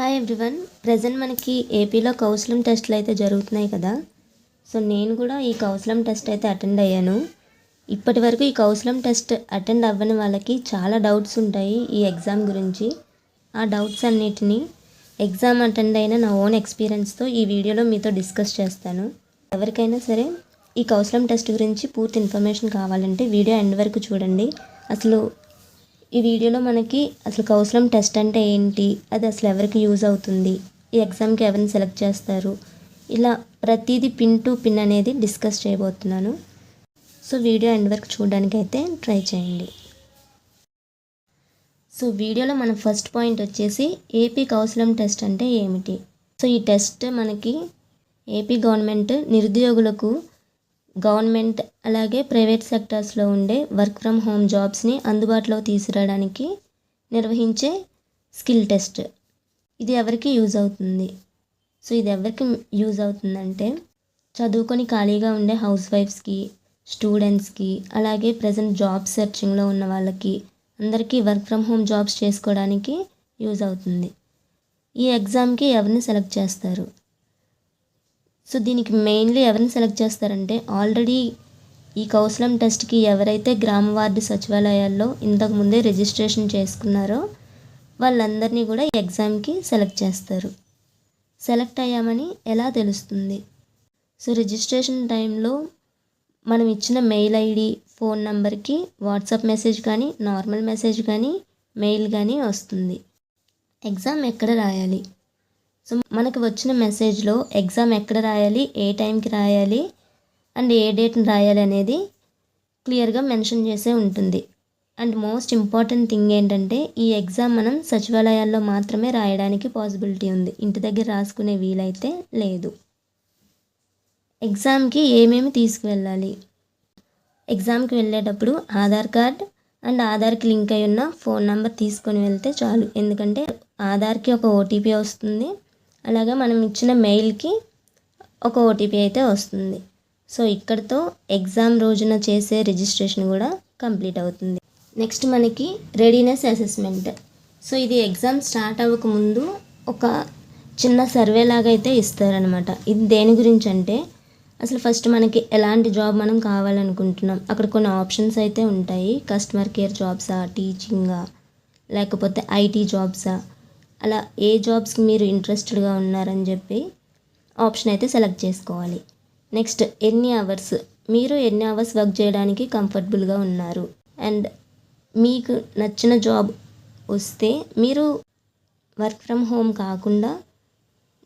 Hi everyone present మనకి ఏపీలో కౌన్సిలం టెస్ట్లు అయితే జరుగుతున్నాయి కదా. సో నేను కూడా ఈ కౌన్సిలం టెస్ట్ అయితే అటెండ్ అయ్యాను. ఇప్పటి వరకు ఈ కౌన్సిలం టెస్ట్ అటెండ్ అవ్వని వాళ్ళకి చాలా డౌట్స్ ఉంటాయి ఈ ఎగ్జామ్ గురించి. ఆ డౌట్స్ అన్నిటినీ ఎగ్జామ్ అటెండ్ అయిన నా ఓన్ ఎక్స్పీరియన్స్తో ఈ వీడియోలో మీతో డిస్కస్ చేస్తాను. ఎవరికైనా సరే ఈ కౌన్సిలం టెస్ట్ గురించి పూర్తి ఇన్ఫర్మేషన్ కావాలంటే వీడియో ఎండ్ వరకు చూడండి. అసలు ఈ వీడియోలో మనకి అసలు కౌసలం టెస్ట్ అంటే ఏంటి? అది అసలు ఎవరికి యూజ్ అవుతుంది? ఈ ఎగ్జామ్కి ఎవరిని సెలెక్ట్ చేస్తారు? ఇలా ప్రతిదీ పిన్ టు పిన్ అనేది డిస్కస్ చేయబోతున్నాను. సో వీడియో ఎండ్ వరకు చూడడానికి అయితే ట్రై చేయండి. సో వీడియోలో మన ఫస్ట్ పాయింట్ వచ్చేసి ఏపీ కౌసలం టెస్ట్ అంటే ఏమిటి? సో ఈ టెస్ట్ మనకి ఏపీ గవర్నమెంట్ నిరుద్యోగులకు గవర్నమెంట్ అలాగే ప్రైవేట్ సెక్టర్స్లో ఉండే వర్క్ ఫ్రమ్ హోమ్ జాబ్స్ని అందుబాటులో తీసుకురావడానికి నిర్వహించే స్కిల్ టెస్ట్. ఇది ఎవరికి యూజ్ అవుతుంది? సో ఇది ఎవరికి యూజ్ అవుతుందంటే చదువుకొని ఖాళీగా ఉండే హౌస్ వైఫ్స్కి స్టూడెంట్స్కి అలాగే ప్రజెంట్ జాబ్ సెర్చింగ్లో ఉన్న వాళ్ళకి అందరికీ వర్క్ ఫ్రమ్ హోమ్ జాబ్స్ చేసుకోవడానికి యూజ్ అవుతుంది. ఈ ఎగ్జామ్కి ఎవరిని సెలెక్ట్ చేస్తారు? సో దీనికి మెయిన్లీ ఎవరిని సెలెక్ట్ చేస్తారంటే ఆల్రెడీ ఈ కౌశలం టెస్ట్కి ఎవరైతే గ్రామ వార్డు సచివాలయాల్లో ఇంతకు ముందే రిజిస్ట్రేషన్ చేసుకున్నారో వాళ్ళందరినీ కూడా ఎగ్జామ్కి సెలెక్ట్ చేస్తారు. సెలెక్ట్ అయ్యామని ఎలా తెలుస్తుంది? సో రిజిస్ట్రేషన్ టైంలో మనం ఇచ్చిన మెయిల్ ఐడి ఫోన్ నెంబర్కి వాట్సాప్ మెసేజ్ కానీ నార్మల్ మెసేజ్ కానీ మెయిల్ కానీ వస్తుంది. ఎగ్జామ్ ఎక్కడ రాయాలి? సో మనకు వచ్చిన మెసేజ్లో ఎగ్జామ్ ఎక్కడ రాయాలి ఏ టైంకి రాయాలి అండ్ ఏ డేట్ని రాయాలి అనేది క్లియర్గా మెన్షన్ చేసే ఉంటుంది. అండ్ మోస్ట్ ఇంపార్టెంట్ థింగ్ ఏంటంటే ఈ ఎగ్జామ్ మనం సచివాలయాల్లో మాత్రమే రాయడానికి పాసిబిలిటీ ఉంది. ఇంటి దగ్గర రాసుకునే వీలైతే లేదు. ఎగ్జామ్కి ఏమేమి తీసుకువెళ్ళాలి? ఎగ్జామ్కి వెళ్ళేటప్పుడు ఆధార్ కార్డ్ అండ్ ఆధార్కి లింక్ అయి ఉన్న ఫోన్ నెంబర్ తీసుకొని వెళ్తే చాలు. ఎందుకంటే ఆధార్కి ఒక ఓటీపీ వస్తుంది. అలాగే మనం ఇచ్చిన మెయిల్కి ఒక ఓటీపీ అయితే వస్తుంది. సో ఇక్కడితో ఎగ్జామ్ రోజున చేసే రిజిస్ట్రేషన్ కూడా కంప్లీట్ అవుతుంది. నెక్స్ట్ మనకి రెడీనెస్ అసెస్మెంట్. సో ఇది ఎగ్జామ్ స్టార్ట్ అవ్వకముందు ఒక చిన్న సర్వే లాగా అయితే ఇస్తారనమాట ఇది దేని గురించి అంటే అసలు ఫస్ట్ మనకి ఎలాంటి జాబ్ మనం కావాలనుకుంటున్నాం. అక్కడ కొన్ని ఆప్షన్స్ అయితే ఉంటాయి. కస్టమర్ కేర్ జాబ్సా టీచింగా లేకపోతే ఐటీ జాబ్సా అలా ఏ జాబ్స్కి మీరు ఇంట్రెస్టెడ్గా ఉన్నారని చెప్పి ఆప్షన్ అయితే సెలెక్ట్ చేసుకోవాలి. నెక్స్ట్ ఎన్ని అవర్స్ మీరు ఎన్ని అవర్స్ వర్క్ చేయడానికి కంఫర్టబుల్గా ఉన్నారు? అండ్ మీకు నచ్చిన జాబ్ వస్తే మీరు వర్క్ ఫ్రమ్ హోమ్ కాకుండా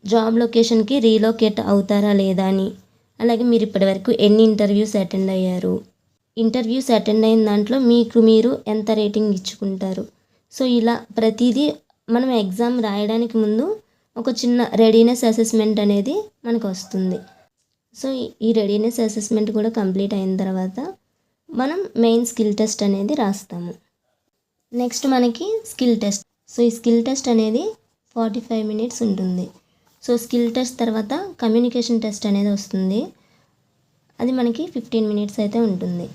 జాబ్ లొకేషన్కి రీలోకేట్ అవుతారా లేదా అని? అలాగే మీరు ఇప్పటివరకు ఎన్ని ఇంటర్వ్యూస్ అటెండ్ అయ్యారు? ఇంటర్వ్యూస్ అటెండ్ అయిన దాంట్లో మీకు మీరు ఎంత రేటింగ్ ఇచ్చుకుంటారు? సో ఇలా ప్రతిదీ మనం ఎగ్జామ్ రాయడానికి ముందు ఒక చిన్న రెడీనెస్ అసెస్మెంట్ అనేది మనకు వస్తుంది. సో ఈ రెడీనెస్ అసెస్మెంట్ కూడా కంప్లీట్ అయిన తర్వాత మనం మెయిన్ స్కిల్ టెస్ట్ అనేది రాస్తాము. నెక్స్ట్ మనకి స్కిల్ టెస్ట్. సో ఈ స్కిల్ టెస్ట్ అనేది ఫార్టీ ఫైవ్ మినిట్స్ ఉంటుంది. సో స్కిల్ టెస్ట్ తర్వాత కమ్యూనికేషన్ టెస్ట్ అనేది వస్తుంది. అది మనకి ఫిఫ్టీన్ మినిట్స్ అయితే ఉంటుంది.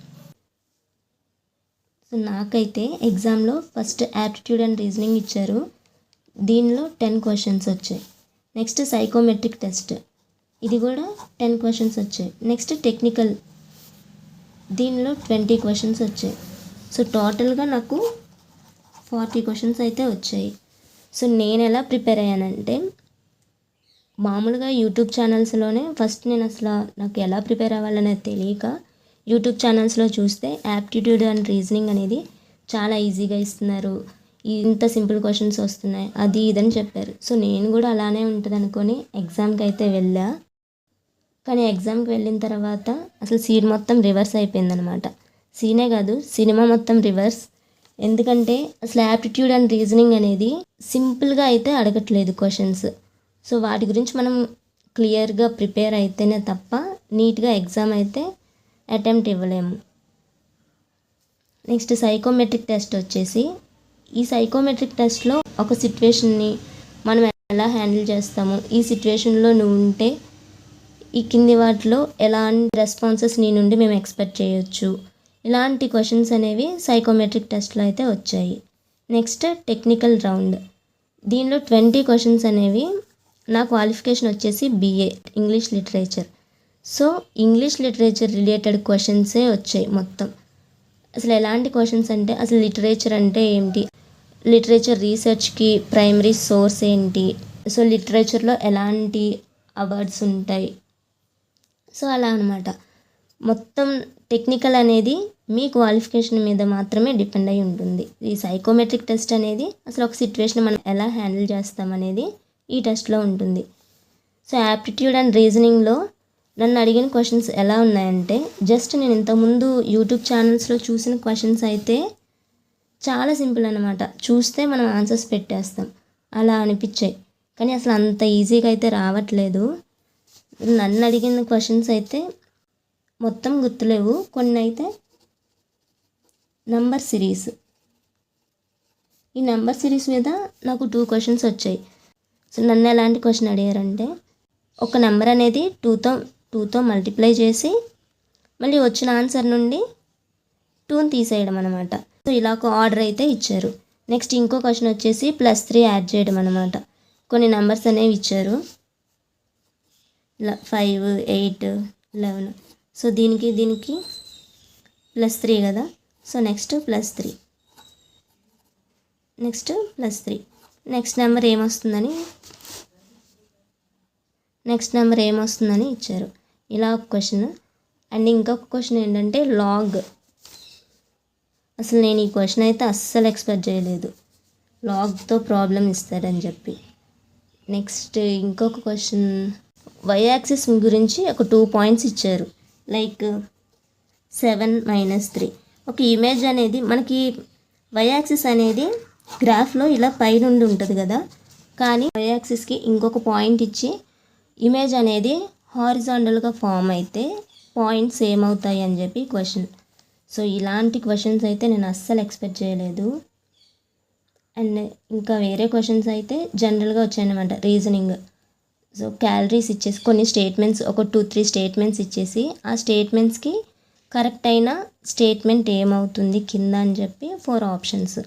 సో నాకైతే ఎగ్జామ్లో ఫస్ట్ యాప్టిట్యూడ్ అండ్ రీజనింగ్ ఇచ్చారు. దీనిలో టెన్ క్వశ్చన్స్ వచ్చాయి. నెక్స్ట్ సైకోమెట్రిక్ టెస్ట్ ఇది కూడా టెన్ క్వశ్చన్స్ వచ్చాయి. నెక్స్ట్ టెక్నికల్ దీనిలో ట్వంటీ క్వశ్చన్స్ వచ్చాయి. సో టోటల్గా నాకు ఫార్టీ క్వశ్చన్స్ అయితే వచ్చాయి. సో నేను ఎలా ప్రిపేర్ అయ్యానంటే మామూలుగా యూట్యూబ్ ఛానల్స్లోనే ఫస్ట్ నేను అసలు నాకు ఎలా ప్రిపేర్ అవ్వాలనేది తెలియక యూట్యూబ్ ఛానల్స్లో చూస్తే యాప్టిట్యూడ్ అండ్ రీజనింగ్ అనేది చాలా ఈజీగా ఇస్తున్నారు. ఇంత సింపుల్ క్వశ్చన్స్ వస్తున్నాయి. అది ఇదని చెప్పారు. సో నేను కూడా అలానే ఉంటుంది అనుకొని ఎగ్జామ్కి అయితే వెళ్ళా. కానీ ఎగ్జామ్కి వెళ్ళిన తర్వాత అసలు సీన్ మొత్తం రివర్స్ అయిపోయిందనమాట. సీనే కాదు సినిమా మొత్తం రివర్స్. ఎందుకంటే అసలు యాప్టిట్యూడ్ అండ్ రీజనింగ్ అనేది సింపుల్గా అయితే అడగట్లేదు క్వశ్చన్స్. సో వాటి గురించి మనం క్లియర్గా ప్రిపేర్ అయితేనే తప్ప నీట్గా ఎగ్జామ్ అయితే అటెంప్ట్ ఇవ్వలేము. నెక్స్ట్ సైకోమెట్రిక్ టెస్ట్ వచ్చేసి ఈ సైకోమెట్రిక్ టెస్ట్లో ఒక సిట్యువేషన్ని మనం ఎలా హ్యాండిల్ చేస్తాము? ఈ సిట్యువేషన్లో నువ్వు ఉంటే ఈ కింది వాటిలో ఎలాంటి రెస్పాన్సెస్ నీ నుండి మేము ఎక్స్పెక్ట్ చేయొచ్చు? ఇలాంటి క్వశ్చన్స్ అనేవి సైకోమెట్రిక్ టెస్ట్లో అయితే వచ్చాయి. నెక్స్ట్ టెక్నికల్ రౌండ్ దీనిలో ట్వంటీ క్వశ్చన్స్ అనేవి నా క్వాలిఫికేషన్ వచ్చేసి BA English literature so English literature related క్వశ్చన్సే వచ్చాయి మొత్తం. అసలు ఎలాంటి క్వశ్చన్స్ అంటే అసలు లిటరేచర్ అంటే ఏంటి? లిటరేచర్ రీసెర్చ్కి ప్రైమరీ సోర్స్ ఏంటి? సో లిటరేచర్లో ఎలాంటి అవార్డ్స్ ఉంటాయి? సో అలా అనమాట మొత్తం టెక్నికల్ అనేది మీ క్వాలిఫికేషన్ మీద మాత్రమే డిపెండ్ అయి ఉంటుంది. ఈ సైకోమెట్రిక్ టెస్ట్ అనేది అసలు ఒక సిచ్యువేషన్ మనం ఎలా హ్యాండిల్ చేస్తాం అనేది ఈ టెస్ట్లో ఉంటుంది. సో యాప్టిట్యూడ్ అండ్ రీజనింగ్లో నన్ను అడిగిన క్వశ్చన్స్ ఎలా ఉన్నాయంటే జస్ట్ నేను ఇంతకుముందు యూట్యూబ్ ఛానల్స్లో చూసిన క్వశ్చన్స్ అయితే చాలా సింపుల్ అనమాట చూస్తే మనం ఆన్సర్స్ పెట్టేస్తాం. అలా అనిపించాయి. కానీ అసలు అంత ఈజీగా అయితే రావట్లేదు. నన్ను అడిగిన క్వశ్చన్స్ అయితే మొత్తం గుర్తులేవు. కొన్ని అయితే నంబర్ సిరీస్ ఈ నెంబర్ సిరీస్ మీద నాకు టూ క్వశ్చన్స్ వచ్చాయి. సో నన్ను ఎలాంటి క్వశ్చన్ అడిగారంటే ఒక నెంబర్ అనేది టూతో టూతో మల్టిప్లై చేసి మళ్ళీ వచ్చిన ఆన్సర్ నుండి టూని తీసేయడం అనమాట సో ఇలా ఒక ఆర్డర్ అయితే ఇచ్చారు. నెక్స్ట్ ఇంకో క్వశ్చన్ వచ్చేసి ప్లస్ త్రీ యాడ్ చేయడం అనమాట కొన్ని నెంబర్స్ అనేవి ఇచ్చారు. ఇలా ఫైవ్ ఎయిట్ లెవెన్ సో దీనికి దీనికి ప్లస్ త్రీ కదా. So next plus three next plus three next number ఏమొస్తుందని? Next number ఏమొస్తుందని ఇచ్చారు. ఇలా ఒక క్వశ్చన్ అండ్ ఇంకొక క్వశ్చన్ ఏంటంటే లాగ్ అసలు నేను ఈ క్వశ్చన్ అయితే అస్సలు ఎక్స్పెక్ట్ చేయలేదు. లాగ్తో ప్రాబ్లం ఇస్తారని చెప్పి. నెక్స్ట్ ఇంకొక క్వశ్చన్ వై యాక్సిస్ గురించి ఒక టూ పాయింట్స్ ఇచ్చారు. లైక్ సెవెన్ మైనస్ త్రీ ఒక ఇమేజ్ అనేది మనకి వై యాక్సిస్ అనేది గ్రాఫ్లో ఇలా పైనుండి ఉంటుంది కదా. కానీ వై యాక్సిస్కి ఇంకొక పాయింట్ ఇచ్చి ఇమేజ్ అనేది హారిజాండల్గా ఫామ్ అయితే పాయింట్స్ ఏమవుతాయి అని చెప్పి క్వశ్చన్ సో ఇలాంటి క్వశ్చన్స్ అయితే నేను అస్సలు ఎక్స్పెక్ట్ చేయలేదు. అండ్ ఇంకా వేరే క్వశ్చన్స్ అయితే జనరల్గా వచ్చాయన్నమాట రీజనింగ్ సో క్యాలరీస్ ఇచ్చేసి కొన్ని స్టేట్మెంట్స్ ఒక టూ త్రీ స్టేట్మెంట్స్ ఇచ్చేసి ఆ స్టేట్మెంట్స్కి కరెక్ట్ అయిన స్టేట్మెంట్ ఏమవుతుంది కింద అని చెప్పి ఫోర్ ఆప్షన్స్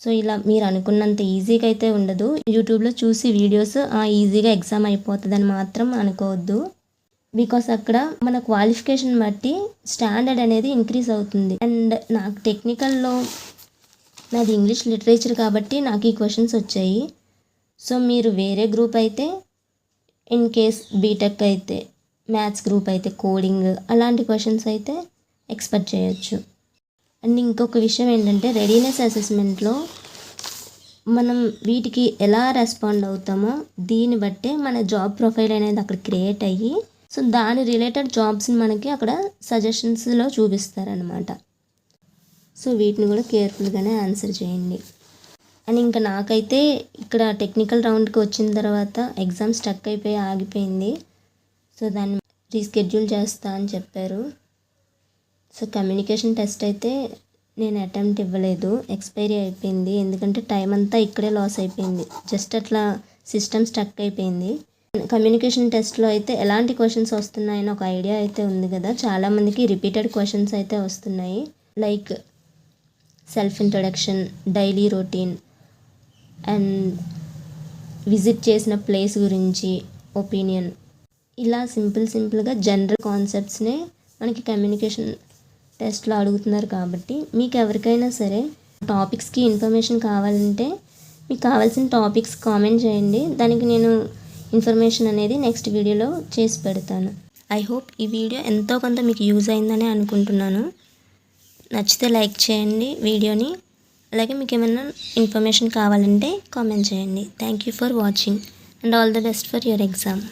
సో ఇలా మీరు అనుకున్నంత ఈజీగా అయితే ఉండదు. యూట్యూబ్లో చూసి వీడియోస్ ఈజీగా ఎగ్జామ్ అయిపోతుందని మాత్రం అనుకోవద్దు. బికాస్ అక్కడ మన క్వాలిఫికేషన్ బట్టి స్టాండర్డ్ అనేది ఇంక్రీజ్ అవుతుంది. అండ్ నాకు టెక్నికల్లో నాది ఇంగ్లీష్ లిటరేచర్ కాబట్టి నాకు ఈ క్వశ్చన్స్ వచ్చాయి. సో మీరు వేరే గ్రూప్ అయితే ఇన్ కేస్ బీటెక్ అయితే మ్యాథ్స్ గ్రూప్ అయితే కోడింగ్ అలాంటి క్వశ్చన్స్ అయితే ఎక్స్పెక్ట్ చేయొచ్చు. అండ్ ఇంకొక విషయం ఏంటంటే రెడీనెస్ అసెస్మెంట్లో మనం వీటికి ఎలా రెస్పాండ్ అవుతామో దీన్ని బట్టే మన జాబ్ ప్రొఫైల్ అనేది అక్కడ క్రియేట్ అయ్యి సో దాని రిలేటెడ్ జాబ్స్ని మనకి అక్కడ సజెషన్స్లో చూపిస్తారనమాట సో వీటిని కూడా కేర్ఫుల్గానే ఆన్సర్ చేయండి. అండ్ ఇంకా నాకైతే ఇక్కడ టెక్నికల్ రౌండ్కి వచ్చిన తర్వాత ఎగ్జామ్ స్టక్ అయిపోయి ఆగిపోయింది. సో దాన్ని రీస్కెడ్యూల్ చేస్తా అని చెప్పారు. సో కమ్యూనికేషన్ టెస్ట్ అయితే నేను అటెంప్ట్ ఇవ్వలేదు. ఎక్స్పైరీ అయిపోయింది. ఎందుకంటే టైం అంతా ఇక్కడే లాస్ అయిపోయింది. జస్ట్ అట్లా సిస్టమ్ స్టక్ అయిపోయింది. కమ్యూనికేషన్ టెస్ట్లో అయితే ఎలాంటి క్వశ్చన్స్ వస్తున్నాయని ఒక ఐడియా అయితే ఉంది కదా. చాలామందికి రిపీటెడ్ క్వశ్చన్స్ అయితే వస్తున్నాయి. Like self introduction daily routine and visit చేసిన ప్లేస్ గురించి ఒపీనియన్. ఇలా సింపుల్ సింపుల్గా జనరల్ కాన్సెప్ట్స్నే మనకి కమ్యూనికేషన్ టెస్ట్లో అడుగుతున్నారు కాబట్టి మీకు ఎవరికైనా సరే టాపిక్స్కి ఇన్ఫర్మేషన్ కావాలంటే మీకు కావాల్సిన టాపిక్స్ కామెంట్ చేయండి. దానికి నేను ఇన్ఫర్మేషన్ అనేది నెక్స్ట్ వీడియోలో చేసి పెడతాను. ఐ హోప్ ఈ వీడియో ఎంతో కొంత మీకు యూజ్ అయిందని అనుకుంటున్నాను. నచ్చితే లైక్ చేయండి వీడియోని. అలాగే మీకు ఏమైనా ఇన్ఫర్మేషన్ కావాలంటే కామెంట్ చేయండి. Thank you for watching and all the best for your exam